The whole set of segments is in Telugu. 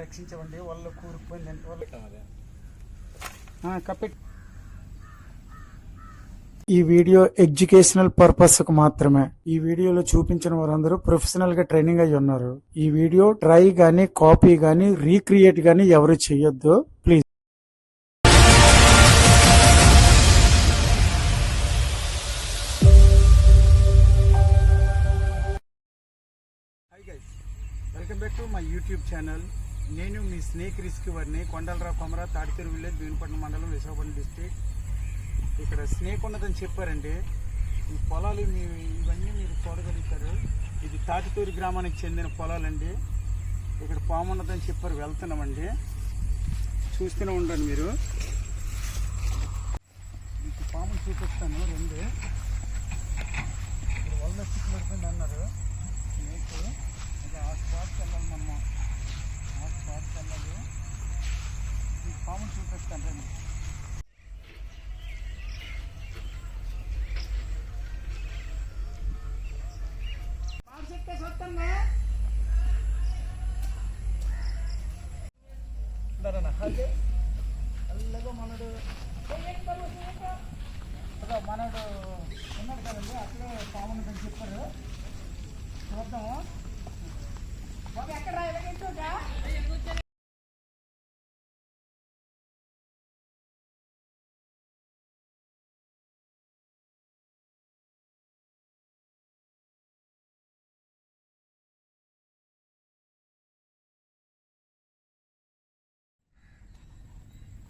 రక్షించవండి వాళ్ళు కూరుకుపోయిందంటే వాళ్ళు ఈ వీడియో ఎడ్యుకేషనల్ పర్పస్కు మాత్రమే. ఈ వీడియోలో చూపించిన వారందరూ ప్రొఫెషనల్గా ట్రైనింగ్ అయి ఉన్నారు. ఈ వీడియో ట్రై గానీ కాపీ గానీ రీక్రియేట్ గానీ ఎవరు చేయొద్దు. To my YouTube channel. నేను మీ స్నేక్ రిస్క్ వారిని కొండలరావు కొమర తాడితేరు విలేజ్ భీమపట్నం మండలం విశాఖపట్నం డిస్టిక్ ఇక్కడ స్నేక్ ఉన్నదని చెప్పారండి. ఈ పొలాలు మీ ఇవన్నీ మీరు చూడగలుగుతారు. ఇది తాటితూరు గ్రామానికి చెందిన పొలాలండి. ఇక్కడ పాము ఉన్నదని చెప్పారు వెళ్తున్నామండి. చూస్తూనే ఉండండి మీరు. మీకు పాము చూపిస్తాను రెండు. ఇక్కడ వల్ల చిక్కుబడిపోయింది అన్నారు. స్నేక్. వెళ్ళాలి మనము ఆ స్పాట్కి వెళ్ళాలి మీకు పాము చూపిస్తాను రండి అల్లగా మనడు అదో మనడు ఉన్నాడు కదండి అక్కడే పాముని చెప్పారు చూద్దాము బాబు ఎక్కడ రా ఎలాగైతుందా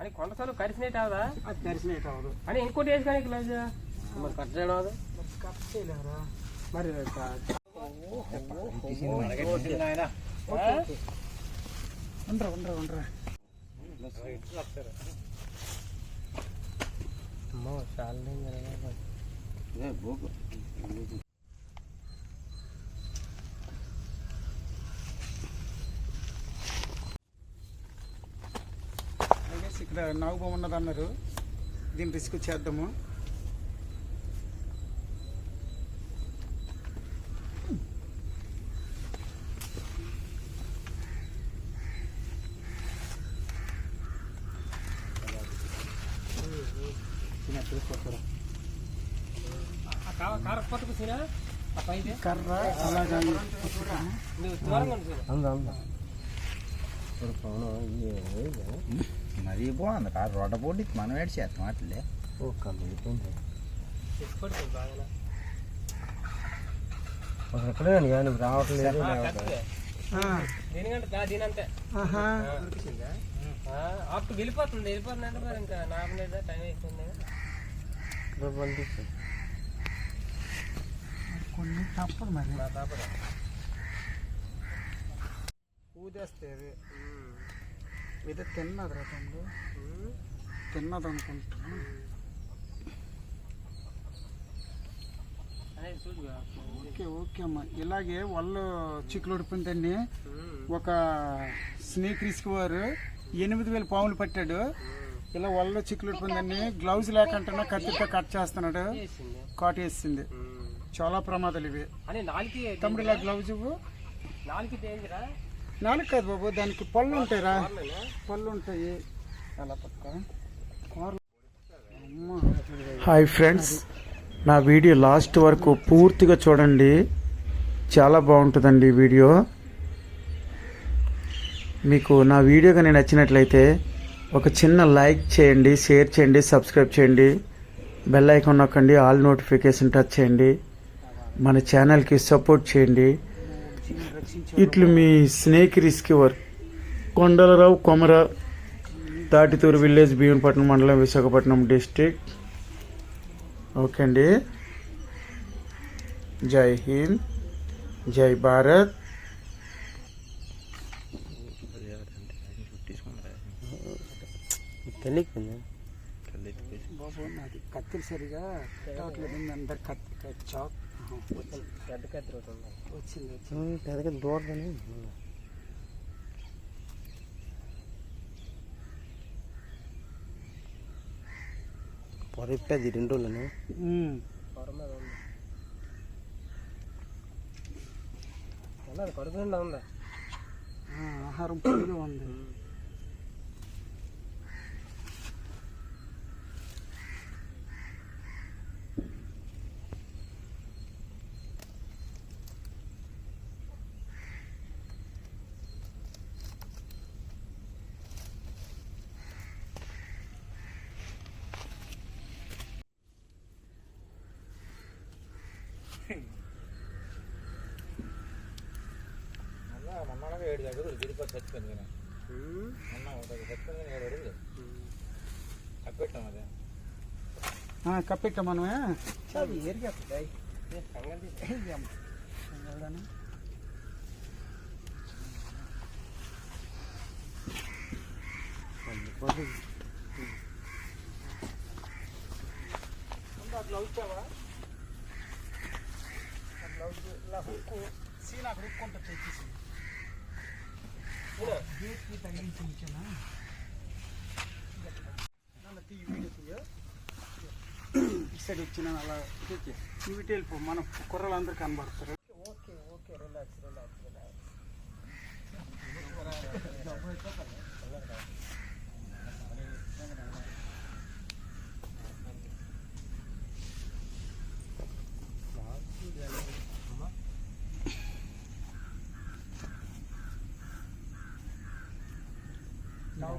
అని కొండసార్లు కరిసినట్టు అవదా? అది అయితే అవ్వదు అని ఇంకోటి వేసి కానీ గ్లౌజ్ మరి కట్ చేయడం అవదు. మరి కట్ చేయలేరా మరి ఉండరా ఉండరా ఉండరా అమ్మో చాలా ఇక్కడ నాగుబొమ్మ ఉన్నది అన్నారు దీన్ని రిస్క్ చేద్దాము కర్ర అలాగా మరీ బాగుంది కాదు రోడ్డ పోటీ మనం ఏడు చేస్తాం అట్లే ఎక్కడే కానీ రావట్లేదు దీనికంటే ఆహా అప్పుడు వెళ్ళిపోతుంది వెళ్ళిపోతుంది అంటే మరి ఇంకా నాకు లేదా టైం అయిపోయింది పంపిస్తాను కొన్ని తప్పదు మరి. ఊదేస్తే అది ఇది తిన్నది రా తమ్ముడు. తిన్నది అనుకుంటున్నా. ఓకే ఓకే అమ్మా. ఇలాగే వాళ్ళు చిక్కులుడిపోయిందండి ఒక స్నేక్ రిస్క్ వారు ఎనిమిది వేల పాములు పట్టాడు. ఇలా వల్ల చిక్కులుడిపోయిందండి గ్లౌజ్ లేకుండా కత్తితో కట్ చేస్తున్నాడు. చేసింది. కాటేసింది. చాలా ప్రమాదాలు ఇవి. అని నాలుగు తమ్ముడు ఇలా గ్లౌజ్ ఇవ్వు. నాలుగు కాదు బాబు దానికి పళ్ళు ఉంటాయిరా. పళ్ళు ఉంటాయి. అలా పక్క హాయ్ ఫ్రెండ్స్ నా వీడియో లాస్ట్ వరకు పూర్తిగా చూడండి. చాలా బాగుంటుందండి ఈ వీడియో. మీకు నా వీడియో కానీ నచ్చినట్లయితే ఒక చిన్న లైక్ చేయండి షేర్ చేయండి సబ్స్క్రైబ్ చేయండి. బెల్ ఐకాన్ నొక్కండి ఆల్ నోటిఫికేషన్ టచ్ చేయండి. మన ఛానల్కి సపోర్ట్ చేయండి. ఇట్లు మీ snake risk work. Kondalarao Komara Tatituru village Bheemapatnam మండలం విశాఖపట్నం డిస్టిక్ ఓకే అండి. జై హింద్. జై భారత్. తెలియకుండా బాబు నాది కత్తిరి సరిగా పెట్టవట్లేదు అందరు కత్తి చాక్. గడ్డ కత్తి ఒకటి ఉంది వచ్చింది వచ్చింది పెద్దగా దూరదని పొరప్పేది రెండు రోజులను ఉమ్. పొర మీద ఉంది ఉన్నది కడుపు నిండా ఉందా ఆ, ఆహారం పొడిగా ఉంది ಮೊನ್ನಾಗ ಎರಡು ಜಾಗದಲ್ಲಿ ಗಿಡಕ್ಕೆ ಸ್ವಚ್ಛ ಬಂದಿನ ಮೊನ್ನ ಹೋದಾಗ ಸ್ವಚ್ಛ ಬಂದಿನ ಎರಡು ಹಿಡಿದು ಕಪ್ಪಿಟ್ಟ ಮನೆ ಹಾಂ ಕಪ್ಪಿಟ್ಟ ಮನೆ ಸರಿ ಏರಿಗೆ ಹಾಕ್ತಾಯಿ ಒಂದು ಬ್ಲೌಸ್ ಯಾವ అది ఏరిగా సీన్ అక్కడ ఉక్కుంటా తెచ్చేసి గేట్కి తగిలించి ఇచ్చానా నన్ను తీ వీడియో తీయ ఇటు సైడ్ వచ్చిన అలా నువ్వు ఇటు వెళ్ళిపో మన కుర్రలు అందరూ కనబడతారు okay okay relax relax relax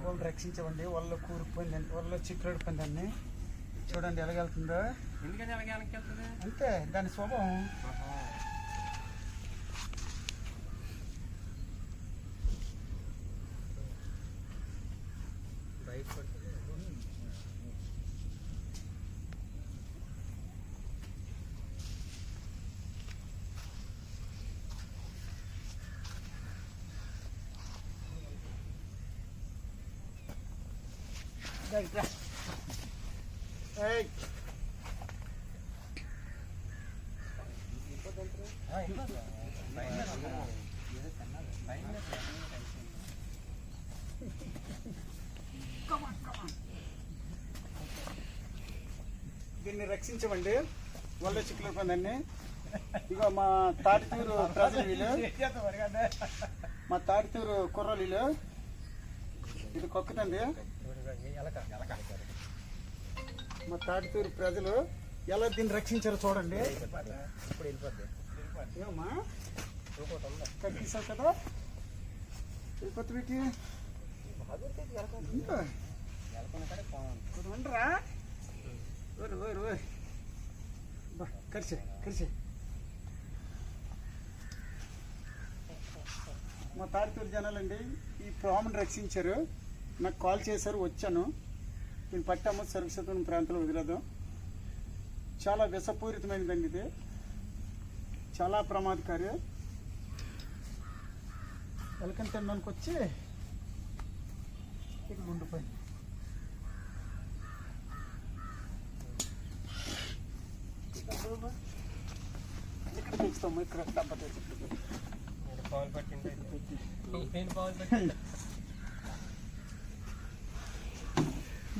నవ్వులు రక్షించవండి వాళ్ళ కూరుకుపోయిందండి వాళ్ళ చిక్కుడిపోయిందండి చూడండి ఎలాగెళ్తుందో. అంతే దాని స్వభావం. దీన్ని రక్షించమండి. వల్ల చిక్కులు పొందండి ఇగో మా తాటితూరు ప్రజలు వీళ్ళు. మా తాటితూరు కుర్రలు వీళ్ళు. ఇది కొక్కుతండి మా తాటితూరు ప్రజలు ఎలా దీన్ని రక్షించారో చూడండి. ఇప్పుడు వెళ్ళిపోద్ది కదా? కొత్త పెట్టి ఇంకా? ఉండరా? ఓరు ఓరు మా తాడితూరు జనాలండి ఈ ప్రాముని రక్షించారు. నాకు కాల్ చేశారు వచ్చాను. నేను పట్టాము సర్వశతం ప్రాంతంలో వదిలేదాం చాలా విషపూరితమైనదండి ఇది. చాలా ప్రమాదకారి. వెల్కమ్ తినడానికి వచ్చి ఇక్కడ ఉండిపోయింది ఇక్కడ పెంచుతాము ఇక్కడ. డబ్బా తెచ్చి పాలు పట్టింది. నేను పాలు పట్టింది.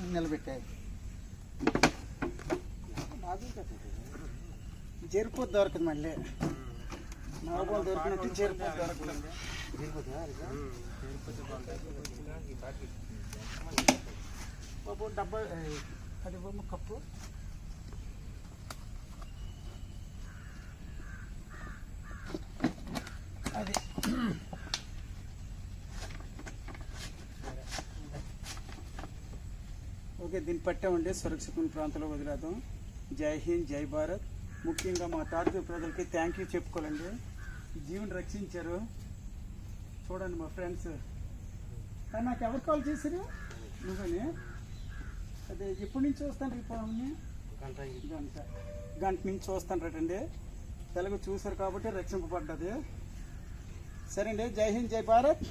నిలబెట్టాయి. జరుపు దొరకదు మళ్ళీ. నాగోలు దొరికినట్టు జరుపు దొరకదు. డబ్బా అది కప్పు. ఓకే దీన్ని పట్టామండి. సురక్షితమైన ప్రాంతంలో వదిలేద్దాం. జై హింద్ జై భారత్. ముఖ్యంగా మా తాడిపూర్ ప్రజలకి థ్యాంక్ యూ చెప్పుకోవాలండి. జీవుని రక్షించారు. చూడండి మా ఫ్రెండ్స్ నాకు ఎవరు కాల్ చేశారు? నువ్వని? అదే ఎప్పటి నుంచి చూస్తాను ఈ గంట గంట. గంట నుంచి చూస్తాను రండి తెలుగు చూశారు కాబట్టి రక్షింపబడ్డది. సరే అండి జై హింద్ జై భారత్.